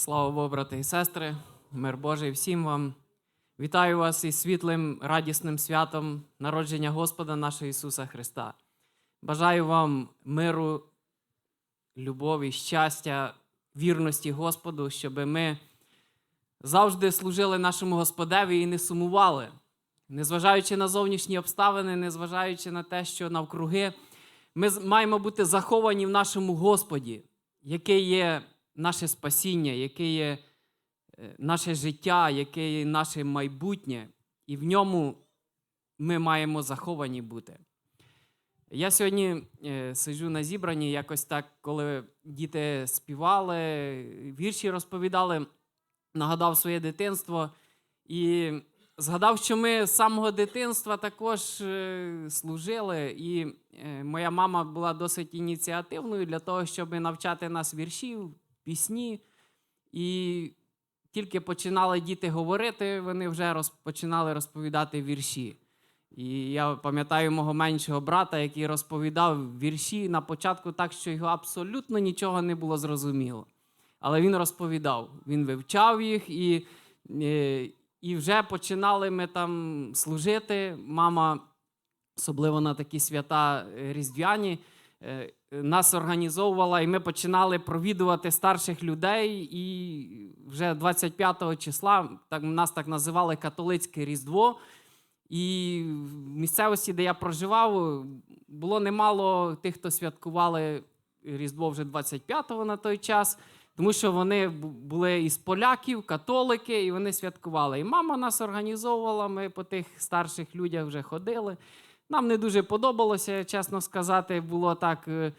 Слава Богу, брати і сестри, мир Божий всім вам. Вітаю вас із світлим, радісним святом народження Господа нашого Ісуса Христа. Бажаю вам миру, любові, щастя, вірності Господу, щоб ми завжди служили нашому Господеві і не сумували, незважаючи на зовнішні обставини, незважаючи на те, що навкруги, ми маємо бути заховані в нашому Господі, який є наше спасіння, яке є е, наше життя, яке є наше майбутнє, і в ньому ми маємо заховані бути. Я сьогодні е, сиджу на зібранні, якось так, коли діти співали, вірші розповідали, нагадав своє дитинство і згадав, що ми з самого дитинства також е, служили, і моя мама була досить ініціативною для того, щоб навчати нас віршів, пісні. І тільки починали діти говорити, вони вже роз, починали розповідати вірші. І я пам'ятаю мого меншого брата, який розповідав вірші на початку так, що його абсолютно нічого не було зрозуміло. Але він розповідав, він вивчав їх, і, е, і вже починали ми там служити. Мама, особливо на такі свята е, різдвяні, нас організовувала, і ми починали провідувати старших людей. І вже 25 числа так, нас так називали католицьке Різдво. І в місцевості, де я проживав, було немало тих, хто святкували Різдво вже 25-го на той час, тому що вони були із поляків, католики, і вони святкували. І мама нас організовувала, ми по тих старших людях вже ходили. Нам не дуже подобалося, чесно сказати, було так. е,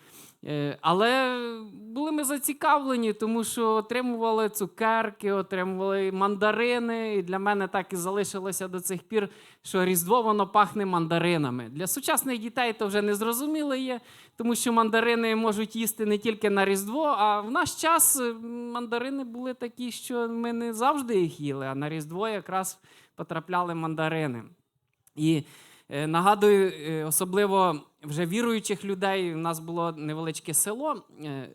е, Але були ми зацікавлені, тому що отримували цукерки, отримували мандарини. І для мене так і залишилося до цих пір, що Різдво воно пахне мандаринами. Для сучасних дітей то вже не зрозуміло є, тому що мандарини можуть їсти не тільки на Різдво, а в наш час е, мандарини були такі, що ми не завжди їх їли, а на Різдво якраз потрапляли мандарини. І нагадую, е, особливо вже віруючих людей, у нас було невеличке село, е, е,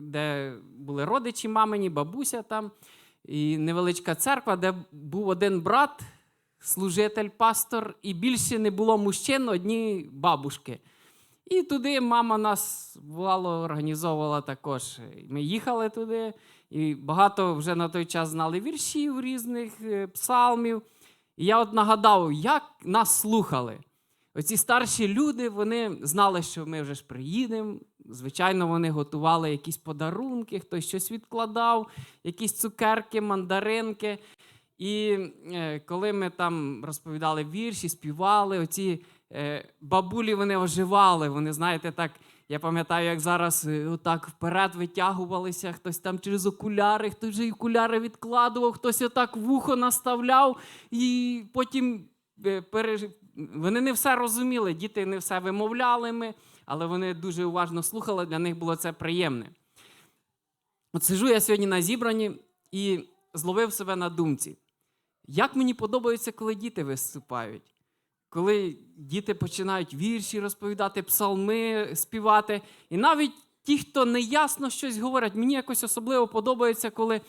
де були родичі мамині, бабуся там, і невеличка церква, де був один брат, служитель, пастор, і більше не було мужчин, одні бабушки. І туди мама нас бувало організовувала також. Ми їхали туди, і багато вже на той час знали віршів різних, е, псалмів. І я от нагадав, як нас слухали. Оці старші люди вони знали, що ми вже ж приїдемо. Звичайно, вони готували якісь подарунки, хтось щось відкладав, якісь цукерки, мандаринки. І е, коли ми там розповідали вірші, співали, оці е, бабулі вони оживали. Вони, знаєте, так, я пам'ятаю, як зараз е, отак вперед витягувалися, хтось там через окуляри, хтось же і окуляри відкладував, хтось отак вухо наставляв, і потім е, переж... вони не все розуміли, діти не все вимовляли ми, але вони дуже уважно слухали, для них було це приємне. От сижу я сьогодні на зібранні і зловив себе на думці. Як мені подобається, коли діти виступають, коли діти починають вірші розповідати, псалми співати. І навіть ті, хто неясно щось говорять, мені якось особливо подобається, коли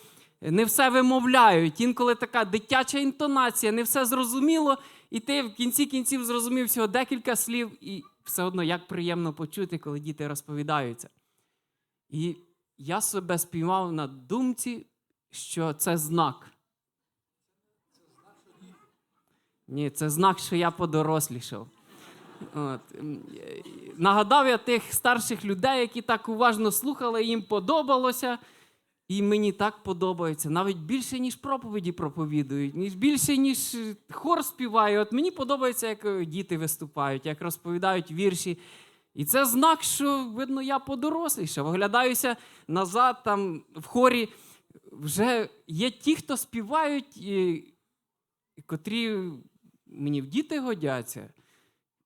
не все вимовляють. Інколи така дитяча інтонація, не все зрозуміло, і ти в кінці кінців зрозумів всього декілька слів, і все одно як приємно почути, коли діти розповідаються. І я себе спіймав на думці, що це знак. Ні, це знак, що я подорослішав. От. Нагадав я тих старших людей, які так уважно слухали, їм подобалося. І мені так подобається. Навіть більше, ніж проповіді проповідують, ніж більше, ніж хор співає. От мені подобається, як е, діти виступають, як розповідають вірші. І це знак, що, видно, я подорослішав. Оглядаюся назад, там в хорі вже є ті, хто співають, і, котрі мені в діти годяться,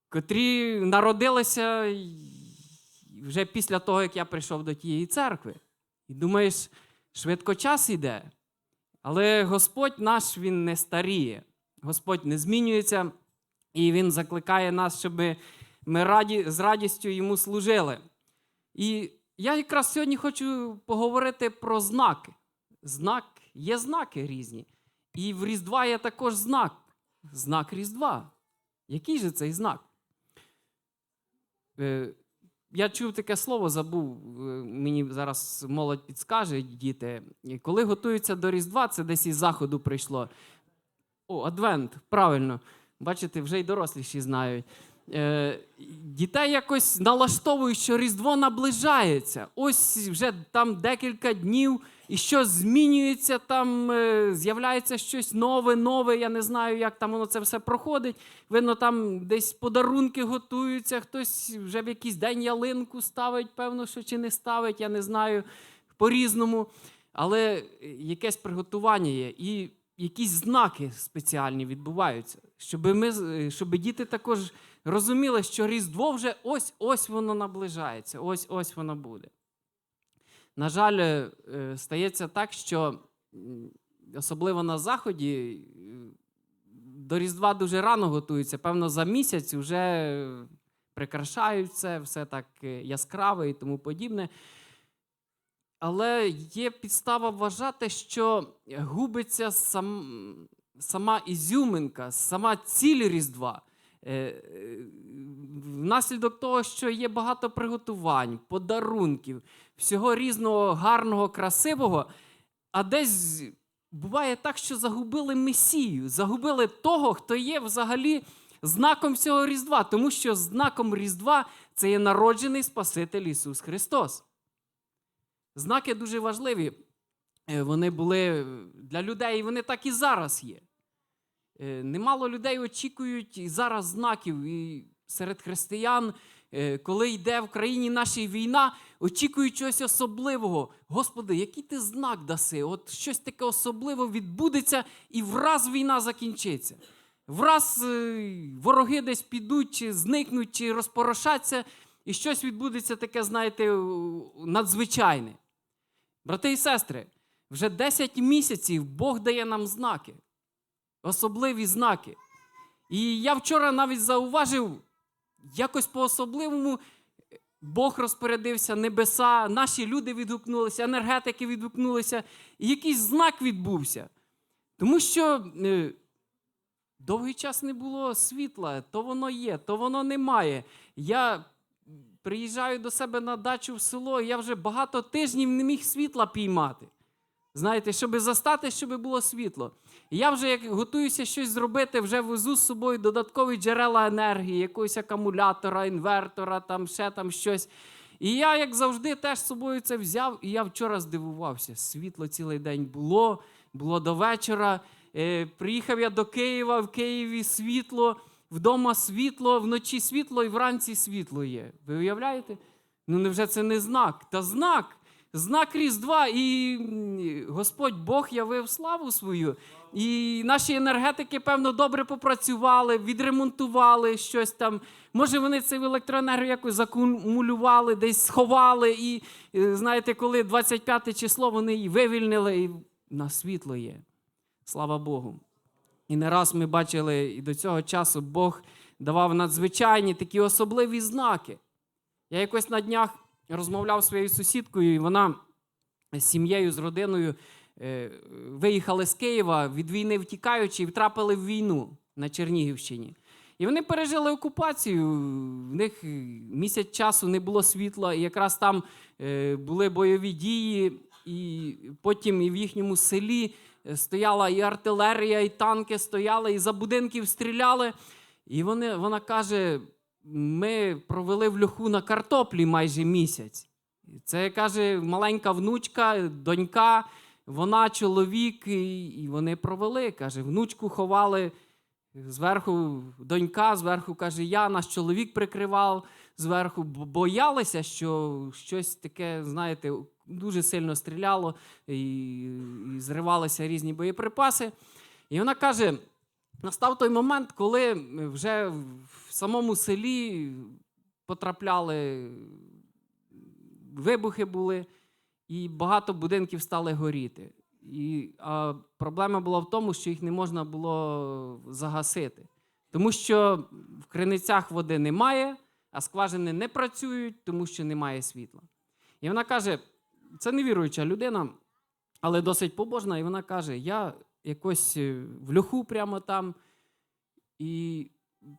котрі народилися вже після того, як я прийшов до тієї церкви. І думаєш, швидко час іде. Але Господь наш Він не старіє. Господь не змінюється, і Він закликає нас, щоб ми раді, з радістю йому служили. І я якраз сьогодні хочу поговорити про знаки. знак, є знаки різні. І в Різдва є також знак. Знак Різдва. Який же цей знак? Е, я чув таке слово, забув, е, мені зараз молодь підскаже, діти. Коли готуються до Різдва, це десь із заходу прийшло. О, Адвент, правильно. Бачите, вже й доросліші знають. Е, дітей якось налаштовують, що Різдво наближається. Ось вже там декілька днів, і щось змінюється, там е, з'являється щось нове, нове. Я не знаю, як там воно це все проходить. Видно, там десь подарунки готуються, хтось вже в якийсь день ялинку ставить, певно, що чи не ставить, я не знаю по-різному. Але е, якесь приготування є. І якісь знаки спеціальні відбуваються, щоб ми, щоб діти також розуміли, що Різдво вже ось ось воно наближається, ось ось воно буде. На жаль, е, стається так, що особливо на Заході е, до Різдва дуже рано готуються. Певно, за місяць вже прикрашають це, все так е, яскраве і тому подібне. Але є підстава вважати, що губиться сам, сама ізюминка, сама ціль Різдва. Е, е, Внаслідок того, що є багато приготувань, подарунків, всього різного гарного, красивого, а десь буває так, що загубили Месію, загубили того, хто є взагалі знаком всього Різдва, тому що знаком Різдва це є народжений Спаситель Ісус Христос. Знаки дуже важливі. Е, Вони були для людей, і вони так і зараз є. Е, Немало людей очікують зараз знаків і серед християн, е, коли йде в країні нашій війна, очікують чогось особливого. Господи, який ти знак даси? От щось таке особливе відбудеться, і враз війна закінчиться. Враз е, вороги десь підуть, чи зникнуть, чи розпорошаться, і щось відбудеться таке, знаєте, надзвичайне. Брати і сестри, вже 10 місяців Бог дає нам знаки, особливі знаки. І я вчора навіть зауважив, якось по-особливому Бог розпорядився, небеса, наші люди відгукнулися, енергетики відгукнулися, і якийсь знак відбувся. Тому що е, довгий час не було світла, то воно є, то воно немає. Я приїжджаю до себе на дачу в село, і я вже багато тижнів не міг світла піймати. Знаєте, щоб застати, щоб було світло. І я вже як готуюся щось зробити, вже везу з собою додаткові джерела енергії, якогось акумулятора, інвертора, там ще там щось. І я, як завжди, теж з собою це взяв, і я вчора здивувався. Світло цілий день було, було до вечора. Е, приїхав я до Києва, в Києві світло, вдома світло, вночі світло і вранці світло є. Ви уявляєте? Ну невже це не знак? Та знак. Знак Різдва, і Господь Бог явив славу свою. І наші енергетики, певно, добре попрацювали, відремонтували щось там. Може, вони в електроенергію якось закумулювали, десь сховали. І е, знаєте, коли 25 число вони її вивільнили, і на світло є. Слава Богу. І не раз ми бачили, і до цього часу Бог давав надзвичайні такі особливі знаки. Я якось на днях розмовляв зі своєю сусідкою, і вона з сім'єю, з родиною е, виїхали з Києва від війни втікаючи і втрапили в війну на Чернігівщині. І вони пережили окупацію. В них місяць часу не було світла, і якраз там е, були бойові дії, і потім і в їхньому селі е, стояла і артилерія, і танки стояли, і за будинків стріляли. І вони, вона каже: ми провели в льоху на картоплі майже місяць. Це каже маленька внучка, донька, вона чоловік, і, вони провели. Каже, внучку ховали зверху донька, зверху каже, я, наш чоловік прикривав зверху, бо боялися, що щось таке, знаєте, дуже сильно стріляло і, і зривалися різні боєприпаси. І вона каже: настав той момент, коли вже в самому селі потрапляли, вибухи були, і багато будинків стали горіти. І, а проблема була в тому, що їх не можна було загасити. Тому що в криницях води немає, а скважини не працюють, тому що немає світла. І вона каже: це невіруюча людина. але досить побожна, і вона каже: я якось е, в льоху прямо там, і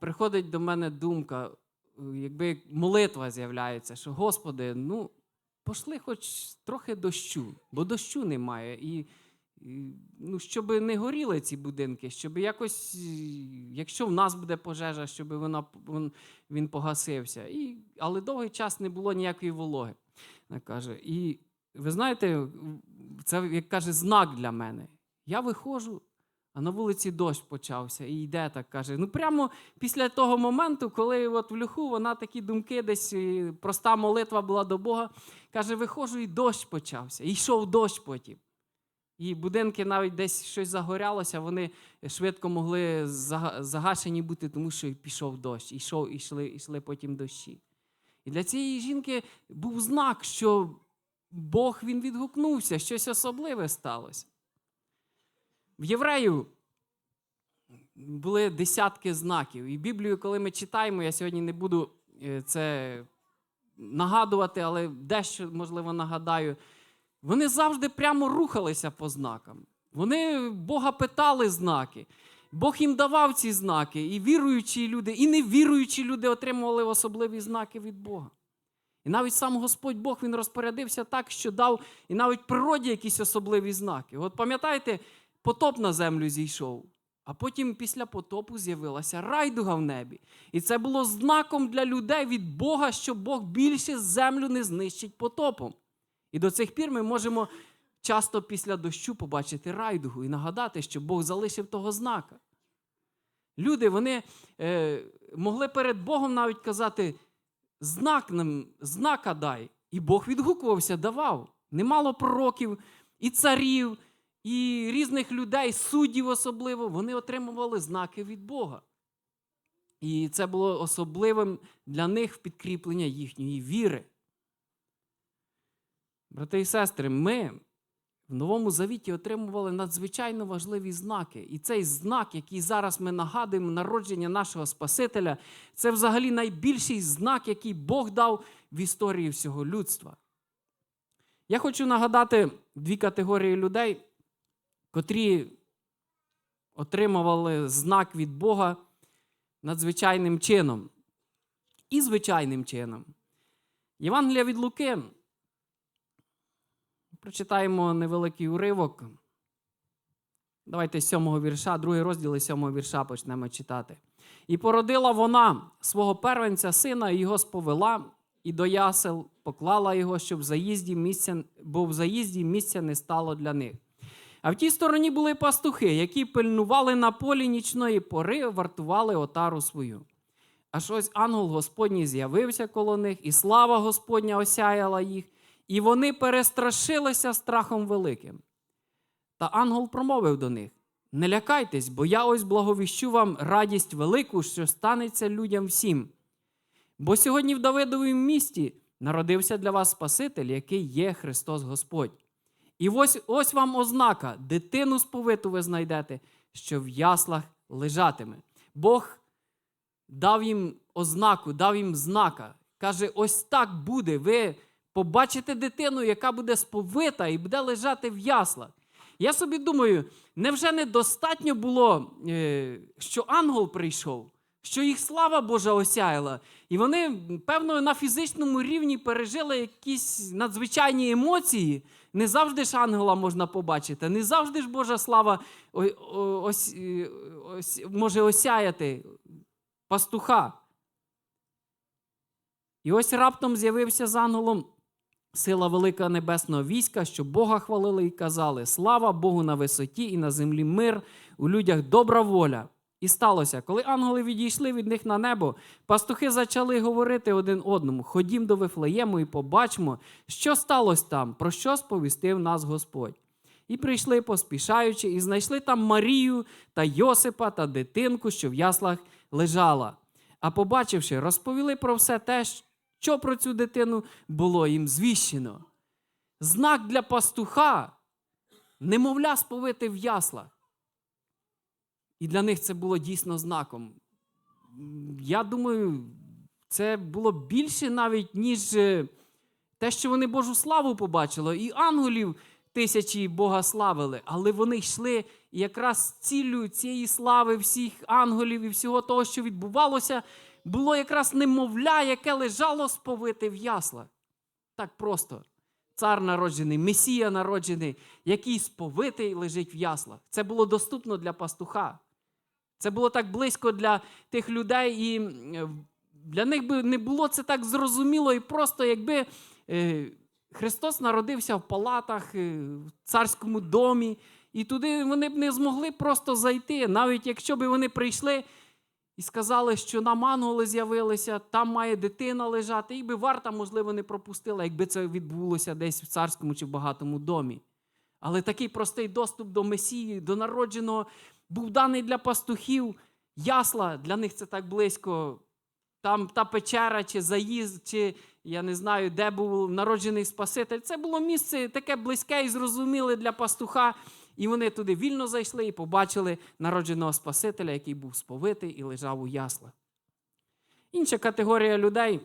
приходить до мене думка, е, якби молитва з'являється, що Господи, ну, пошли хоч трохи дощу, бо дощу немає. І, і ну, щоб не горіли ці будинки, щоб якось, якщо в нас буде пожежа, щоб вона, він погасився. І, але довгий час не було ніякої вологи. Вона каже. І ви знаєте, це, як каже, знак для мене. Я виходжу, а на вулиці дощ почався і йде так каже. Ну, прямо після того моменту, коли от в люху вона такі думки, десь проста молитва була до Бога, каже, виходжу, і дощ почався. І йшов дощ потім. І будинки навіть десь щось загорялося, вони швидко могли загашені бути, тому що пішов дощ, і йшов, і йшли, йшли потім дощі. І для цієї жінки був знак, що Бог він відгукнувся, щось особливе сталося. В євреїв були десятки знаків. І Біблію, коли ми читаємо, я сьогодні не буду е, це нагадувати, але дещо, можливо, нагадаю. Вони завжди прямо рухалися по знакам. Вони Бога питали знаки. Бог їм давав ці знаки, і віруючі люди, і невіруючі люди отримували особливі знаки від Бога. І навіть сам Господь Бог він розпорядився так, що дав і навіть природі якісь особливі знаки. От пам'ятаєте, потоп на землю зійшов, а потім після потопу з'явилася райдуга в небі. І це було знаком для людей від Бога, що Бог більше землю не знищить потопом. І до цих пір ми можемо часто після дощу побачити райдугу і нагадати, що Бог залишив того знака. Люди вони е, могли перед Богом навіть казати: знак нам, знака дай. І Бог відгукувався, давав. Немало пророків, і царів, і різних людей, суддів особливо, вони отримували знаки від Бога. І це було особливим для них підкріплення їхньої віри. Брати і сестри, ми в Новому Завіті отримували надзвичайно важливі знаки. І цей знак, який зараз ми нагадуємо, народження нашого Спасителя, це взагалі найбільший знак, який Бог дав в історії всього людства. Я хочу нагадати дві категорії людей, котрі отримували знак від Бога надзвичайним чином і звичайним чином. Євангелія від Луки. Прочитаємо невеликий уривок. Давайте з сьомого вірша, другий розділ сьомого вірша почнемо читати. І породила вона свого первенця сина, і його сповела, і до ясел поклала його, щоб в заїзді місця, бо в заїзді місця не стало для них. А в тій стороні були пастухи, які пильнували на полі нічної пори, вартували отару свою. Аж ось ангел Господній з'явився коло них, і слава Господня осяяла їх, і вони перестрашилися страхом великим. Та ангел промовив до них: Не лякайтесь, бо я ось благовіщу вам радість велику, що станеться людям всім. Бо сьогодні в Давидовім місті народився для вас Спаситель, який є Христос Господь. І ось ось вам ознака: дитину сповиту ви знайдете, що в яслах лежатиме. Бог дав їм ознаку, дав їм знака. Каже: ось так буде. Ви побачите дитину, яка буде сповита і буде лежати в яслах. Я собі думаю, невже недостатньо було, е, що ангел прийшов, що їх слава Божа осяяла, і вони, певно, на фізичному рівні пережили якісь надзвичайні емоції. Не завжди ж ангела можна побачити, не завжди ж Божа слава ось, е, ось, може осяяти пастуха. І ось раптом з'явився з ангелом сила велика небесного війська, що Бога хвалили і казали: Слава Богу на висоті і на землі мир, у людях добра воля. І сталося, коли ангели відійшли від них на небо, пастухи почали говорити один одному: Ходім до Вифлеєму і побачимо, що сталося там, про що сповістив нас Господь. І прийшли, поспішаючи, і знайшли там Марію та Йосипа та дитинку, що в яслах лежала. А побачивши, розповіли про все те, що про цю дитину було їм звіщено. Знак для пастуха, немовля сповити в яслах. І для них це було дійсно знаком. Я думаю, це було більше навіть, ніж е, те, що вони Божу славу побачили, і ангелів тисячі Бога славили, але вони йшли, якраз ціллю цієї слави всіх ангелів і всього того, що відбувалося, було якраз немовля, яке лежало сповите в яслах. Так просто. Цар народжений, Месія народжений, який сповитий лежить в яслах. Це було доступно для пастуха. Це було так близько для тих людей, і для них би не було це так зрозуміло і просто, якби е, Христос народився в палатах, е, в царському домі, і туди вони б не змогли просто зайти, навіть якщо б вони прийшли і сказали, що нам ангели з'явилися, там має дитина лежати, їх би варта, можливо, не пропустила, якби це відбулося десь в царському чи в багатому домі. Але такий простий доступ до Месії, до народженого, був даний для пастухів. Ясла для них це так близько. Там та печера, чи заїзд, чи я не знаю, де був народжений Спаситель. Це було місце таке близьке і зрозуміле для пастуха. І вони туди вільно зайшли і побачили народженого Спасителя, який був сповитий і лежав у яслах. Інша категорія людей.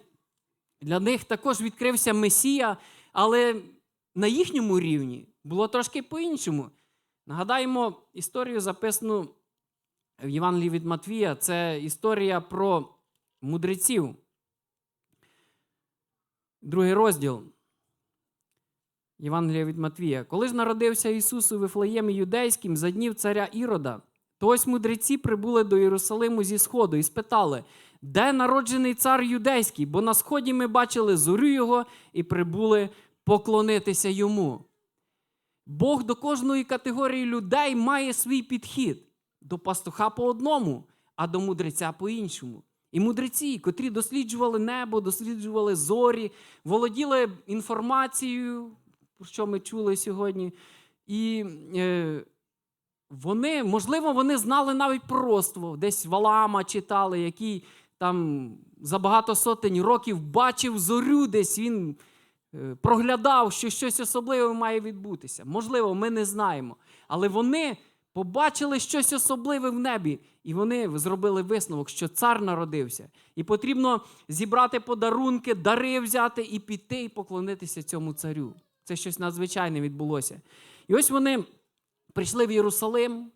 Для них також відкрився Месія, але на їхньому рівні було трошки по-іншому. Нагадаємо історію, записану в Євангелії від Матвія. Це історія про мудреців. Другий розділ. Євангелія від Матвія. Коли ж народився Ісус у Вифлеємі Юдейським за днів царя Ірода, то ось мудреці прибули до Єрусалиму зі сходу і спитали, де народжений цар юдейський, бо на сході ми бачили зорю його і прибули поклонитися йому. Бог до кожної категорії людей має свій підхід. До пастуха по одному, а до мудреця по іншому. І мудреці, котрі досліджували небо, досліджували зорі, володіли інформацією, про що ми чули сьогодні. І е, вони, можливо, вони знали навіть пророцтво, десь Валаама читали, який там за багато сотень років бачив зорю, десь він проглядав, що щось особливе має відбутися. Можливо, ми не знаємо. Але вони побачили щось особливе в небі, і вони зробили висновок, що цар народився. І потрібно зібрати подарунки, дари взяти і піти і поклонитися цьому царю. Це щось надзвичайне відбулося. І ось вони прийшли в Єрусалим,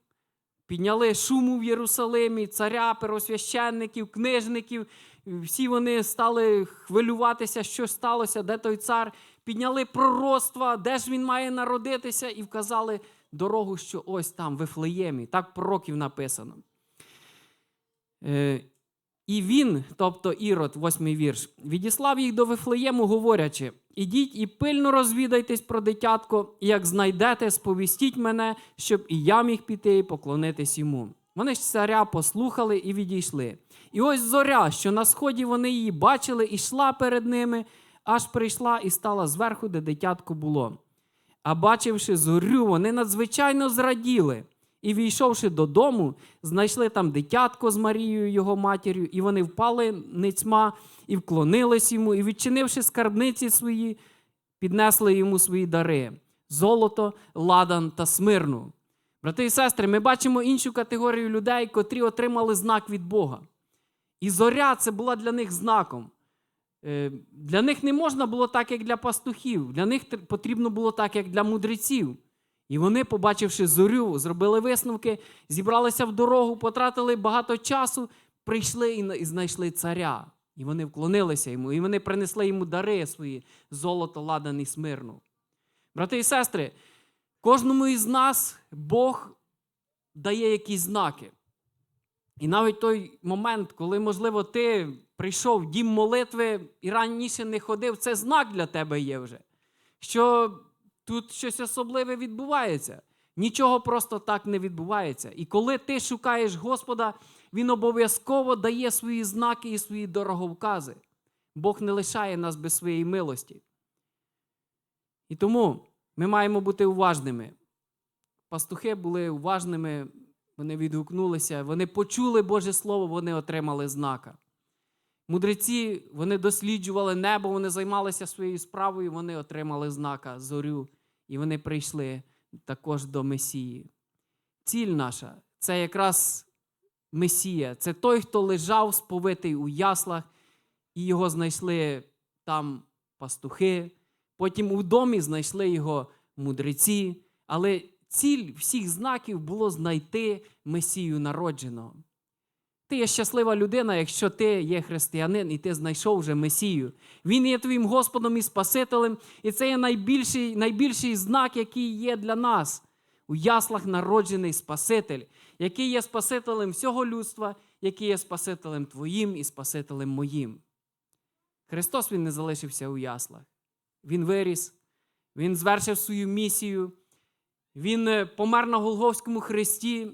підняли шуму в Єрусалимі, царя, первосвященників, книжників. Всі вони стали хвилюватися, що сталося, де той цар. Підняли пророцтва, де ж він має народитися, і вказали дорогу, що ось там, в Вифлеємі. Так пророків написано. Е, і він, тобто Ірод, восьмий вірш, відіслав їх до Вифлеєму, говорячи: Ідіть і пильно розвідайтесь про дитятко, і як знайдете, сповістіть мене, щоб і я міг піти і поклонитись йому. Вони ж царя послухали і відійшли. І ось зоря, що на сході вони її бачили, і йшла перед ними, аж прийшла і стала зверху, де дитятко було. А бачивши зорю, вони надзвичайно зраділи. І, війшовши додому, знайшли там дитятко з Марією, його матір'ю, і вони впали ницьма і вклонились йому, і, відчинивши скарбниці свої, піднесли йому свої дари золото, ладан та смирну. Брати і сестри, ми бачимо іншу категорію людей, котрі отримали знак від Бога. І зоря це була для них знаком. Е, Для них не можна було так, як для пастухів. Для них потрібно було так, як для мудреців. І вони, побачивши зорю, зробили висновки, зібралися в дорогу, потратили багато часу, прийшли і знайшли царя. І вони вклонилися йому, і вони принесли йому дари свої золото, ладан і смирну. Брати і сестри, кожному із нас Бог дає якісь знаки. І навіть той момент, коли, можливо, ти прийшов в дім молитви і раніше не ходив, це знак для тебе є вже. Що тут щось особливе відбувається. Нічого просто так не відбувається. І коли ти шукаєш Господа, Він обов'язково дає свої знаки і свої дороговкази. Бог не лишає нас без своєї милості. І тому ми маємо бути уважними. Пастухи були уважними, вони відгукнулися, вони почули Боже Слово, вони отримали знака. Мудреці вони досліджували небо, вони займалися своєю справою, вони отримали знака, зорю, і вони прийшли також до Месії. Ціль наша це якраз Месія, це той, хто лежав сповитий у яслах, і його знайшли там пастухи. Потім у домі знайшли його мудреці. Але ціль всіх знаків було знайти Месію народженого. Ти є щаслива людина, якщо ти є християнин і ти знайшов вже Месію. Він є твоїм Господом і Спасителем, і це є найбільший, найбільший знак, який є для нас. У яслах народжений Спаситель, який є Спасителем всього людства, який є Спасителем твоїм і Спасителем моїм. Христос Він не залишився у яслах. Він виріс, Він звершив свою місію, Він е, помер на Голговському хресті,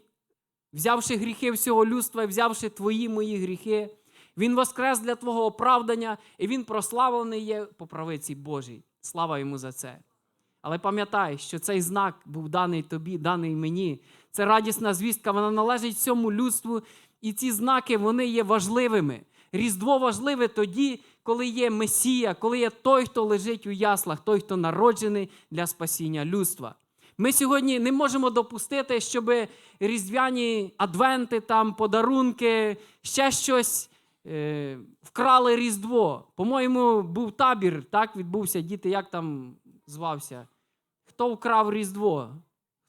взявши гріхи всього людства, взявши твої мої гріхи. Він воскрес для твого оправдання, і він прославлений є по правиці Божій. Слава йому за це. Але пам'ятай, що цей знак був даний тобі, даний мені. Це радісна звістка, вона належить всьому людству, і ці знаки вони є важливими. Різдво важливе тоді, коли є Месія, коли є той, хто лежить у яслах, той, хто народжений для спасіння людства. Ми сьогодні не можемо допустити, щоб різдвяні адвенти, там, подарунки, ще щось е, вкрали Різдво. По-моєму, був табір, так відбувся. Діти, як там звався? Хто вкрав Різдво?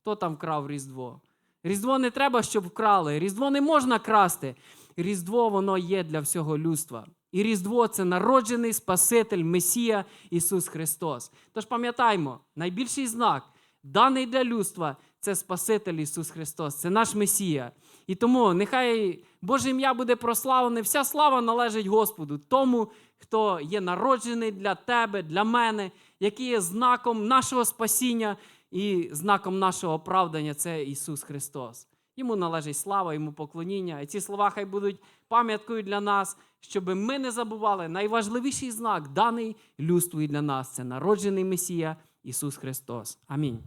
Хто там вкрав Різдво? Різдво не треба, щоб вкрали. Різдво не можна красти. Різдво воно є для всього людства. І Різдво це народжений Спаситель, Месія Ісус Христос. Тож пам'ятаймо, найбільший знак, даний для людства, це Спаситель Ісус Христос, це наш Месія. І тому нехай Боже ім'я буде прославлене, вся слава належить Господу, тому, хто є народжений для тебе, для мене, який є знаком нашого спасіння і знаком нашого оправдання це Ісус Христос. Йому належить слава, йому поклоніння. І ці слова хай будуть пам'яткою для нас, щоб ми не забували найважливіший знак, даний людству і для нас це народжений Месія Ісус Христос. Амінь.